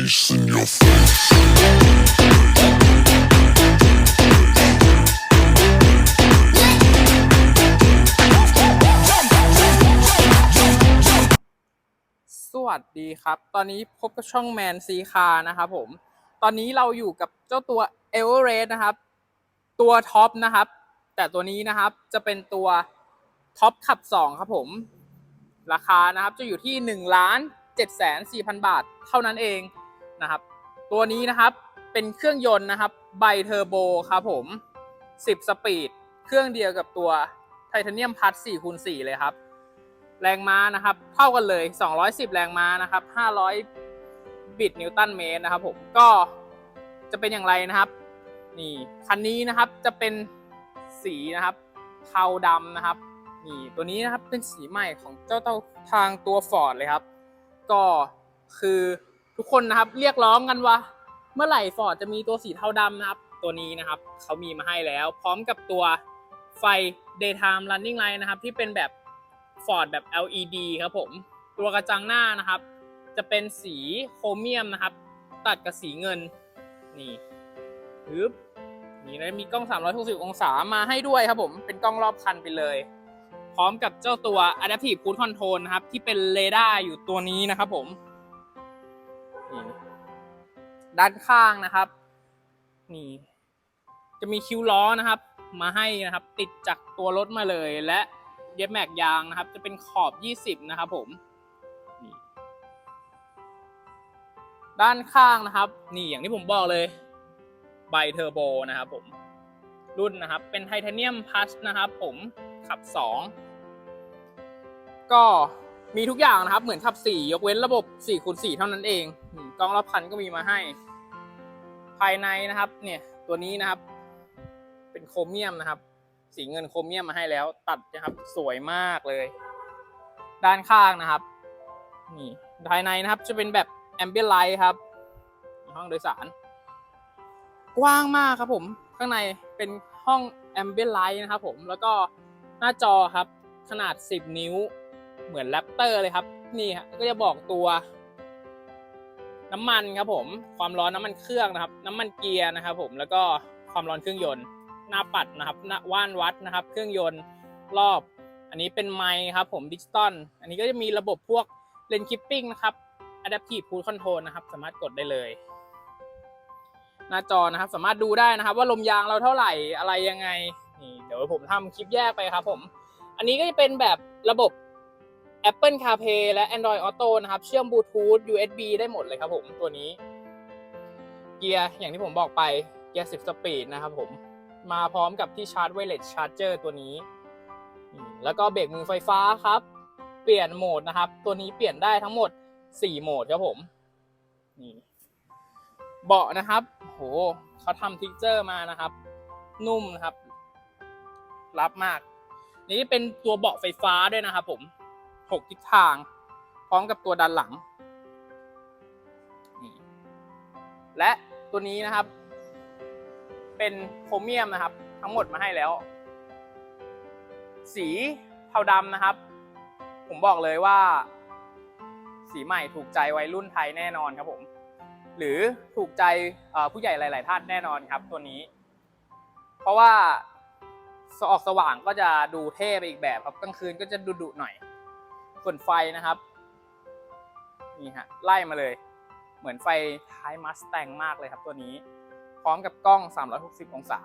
bass in your face. สวัสดีครับ ตอนนี้พบกับช่องแมนซีคานะครับผม ตอนนี้เราอยู่กับเจ้าตัวเอเวอเรสต์นะครับ ตัวท็อปนะครับ แต่ตัวนี้นะครับจะเป็นตัวท็อปขับ 2 ครับผม ราคานะครับจะอยู่ที่1ล้าน7แสน4พันบาทเท่านั้นเอง นะครับ ตัวนี้นะครับเป็นเครื่องยนต์นะครับไบเทอร์โบครับผม 10 สปีด เครื่องเดียวกับตัวไทเทเนียมพัท4คูณ4เลยครับ แรงม้านะครับ เท่ากันเลย 210 แรงม้านะครับ 500 บิตนิวตันเมตรนะครับผมก็จะเป็นอย่างไรนะครับนี่คันนี้นะครับจะเป็นสีนะครับเทาดำนะครับนี่ตัวนี้นะครับเป็นสีใหม่ของเจ้าเต้าทางตัวฟอร์ดเลยครับ ก็คือ ทุกคนนะครับ เรียกร้องกันว่า เมื่อไหร่ฟอร์ดจะมีตัวสีเทาดำนะครับ ตัวนี้นะครับเขามีมาให้แล้ว พร้อมกับตัวไฟ daytime running light นะครับ ที่เป็นแบบฟอร์ดแบบ LED ครับผม ตัวกระจังหน้านะครับ จะเป็นสีโครเมียมนะครับ ตัดกับสีเงิน นี่ฮึบนี่นะมีกล้อง 360 องศามาให้ด้วยครับผม เป็นกล้องรอบคันไปเลย พร้อมกับเจ้าตัว Adaptive Cruise Control นะครับ ที่เป็นเรดาร์อยู่ตัวนี้นะครับผม ด้านข้างนะครับ นี่ จะมีคิ้วล้อนะครับ มาให้นะครับ ติดจากตัวรถมาเลย และเย็บแม็กยางนะครับ จะเป็นขอบ 20 นะครับ ผมนี่ด้านข้างนะครับ นี่อย่างที่ผมบอกเลยไบเทอร์โบนะครับ ผม รุ่นนะครับ เป็นไทเทเนียมพัชนะครับ ผมขับ 2 ก็มีทุกอย่างนะครับ เหมือนขับ 4 ยกเว้นระบบ4คูณ4เท่านั้นเอง กล้องรอบคันก็มีมาให้ ภายในนะครับ เนี่ยตัวนี้นะครับ เป็นโครเมียมนะครับ สีเงินโครเมียมมาให้แล้ว ตัดนะครับ สวยมากเลย ด้านข้างนะครับ นี่ภายในนะครับจะเป็นแบบแอมเบียไลท์ครับห้องโดยสาร กว้างมากครับผม ข้างในเป็นห้องแอมเบียไลท์นะครับ ผมแล้วก็หน้าจอครับ ขนาด 10 นิ้วเหมือนแรปเตอร์เลยครับ นี่ฮะก็จะบอกตัว น้ำมันครับผม ความร้อนน้ำมันเครื่องนะครับ น้ำมันเกียร์นะครับ ผมแล้วก็ความร้อนเครื่องยนต์ หน้าปัดนะครับหน้าว่านวัดนะครับ เครื่องยนต์รอบ อันนี้เป็นไมค์ครับ ผมดิจิตอลอันนี้ก็จะมีระบบพวกเลนคิปปิ้งนะครับ Adaptive Cruise Control นะครับ สามารถกดได้เลย หน้าจอนะครับ สามารถดูได้นะครับ ว่าลมยางเราเท่าไหร่อะไรยังไงนี่เดี๋ยวผมทำคลิปแยกไปครับ ผม อันนี้ก็จะเป็นแบบระบบ Apple CarPlay และ Android Auto นะครับ เชื่อมบลูทูธ USB ได้หมดเลยครับผมตัวนี้ เกียร์อย่างที่ผมบอกไป เกียร์ 10 สปีดนะครับผม มาพร้อมกับที่ชาร์จไวเลสชาร์จเจอร์ตัวนี้ แล้วก็เบรกมือไฟฟ้าครับ เปลี่ยนโหมดนะครับ ตัวนี้เปลี่ยนได้ทั้งหมด 4 โหมดครับผม นี่ เบาะนะครับ โหเขาทำทิกเจอร์มานะครับ นุ่มนะครับ รับมาก นี่เป็นตัวเบาะไฟฟ้าด้วยนะครับผม 6 ทิศทาง พร้อมกับตัวด้านหลัง และตัวนี้นะครับ เป็นโครเมียมนะครับ ทั้งหมดมาให้แล้ว สีเทาดำนะครับ ผมบอกเลยว่า สีใหม่ถูกใจวัยรุ่นไทยแน่นอนครับผม หรือถูกใจผู้ใหญ่หลาย ๆ ท่านแน่นอนครับตัวนี้ เพราะว่าออกสว่างก็จะดูเท่ไปอีกแบบครับกลางคืนก็จะดุๆหน่อย ส่วนไฟนะครับ นี่ฮะไล่มาเลย เหมือนไฟท้ายมัสแตงมากเลยครับตัวนี้ พร้อมกับกล้อง 360 องศา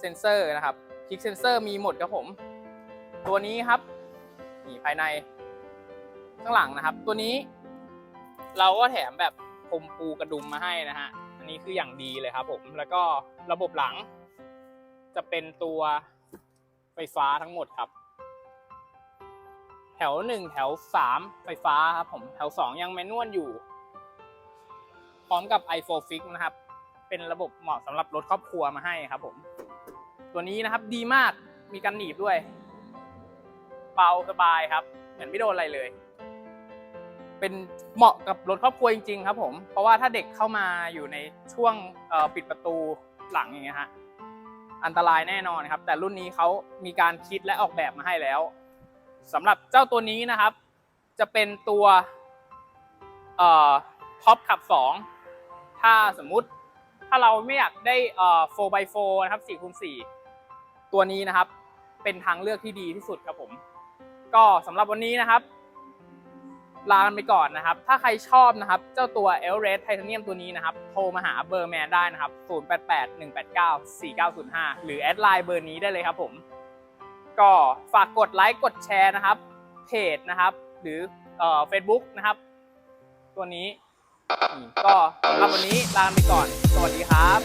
เซนเซอร์นะครับคลิกเซนเซอร์มีหมดครับผม ตัวนี้ครับนี่ภายในข้างหลังนะครับ ตัวนี้ เราก็แถมแบบพรมปูกระดุมมาให้นะฮะอันนี้คืออย่างดีเลยครับผม แล้วก็ระบบหลัง จะเป็นตัวไฟฟ้าทั้งหมดครับ แถวหนึ่งแถวสามไฟฟ้าครับผมแถวสองยังแมนนวลอยู่ พร้อมกับ i4 Fix นะครับ เป็นระบบเหมาะสำหรับรถครอบครัวมาให้ครับผม ตัวนี้นะครับดีมากมีกันหนีบด้วย เบาสบายครับ เหมือนไม่โดนอะไรเลย เป็นเหมาะกับรถครอบครัวจริง ๆ ครับผม เพราะว่าถ้าเด็กเข้ามาอยู่ในช่วงปิดประตูหลังอย่างเงี้ยฮะอันตรายแน่นอนครับ แต่รุ่นนี้เขามีการคิดและออกแบบมาให้แล้ว สำหรับเจ้าตัวนี้นะครับ จะเป็นตัวเอ่อท็อปขับ 2 ถ้าสมมุติถ้าเราไม่อยากได้เอ่อ 4x4 นะครับ4คูณ4ตัวนี้นะครับ เป็นทางเลือกที่ดีที่สุดครับผม ก็สำหรับวันนี้นะครับ ลากันไปก่อนนะครับ ถ้าใครชอบนะครับ เจ้าตัว e l r e d Titanium ตัวนี้นะครับ โทรมาหาเบอร์แมนได้นะครับ 0881894905 หรือแอดไลน์เบอร์นี้ได้เลยครับผม ก็ฝากกดไลค์กดแชร์นะครับ เพจนะครับ หรือเฟซบุ๊กนะครับ ตัวนี้ก็สำหรับวันนี้ลาไปก่อน สวัสดีครับ